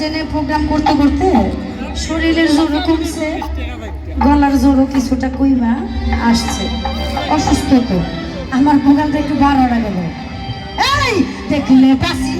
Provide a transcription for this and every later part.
জেনে প্রোগ্রাম করতে করতে শরীরের জোরও কমছে, গলার জোরও কিছুটা কইমা আসছে। অসুস্থ তো। আমার প্রোগ্রামটা একটু বারোটা গেল এই, দেখলে কাশি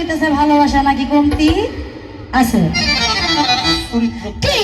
কইতেছে ভালোবাসা নাকি কমতি? আছে। কি?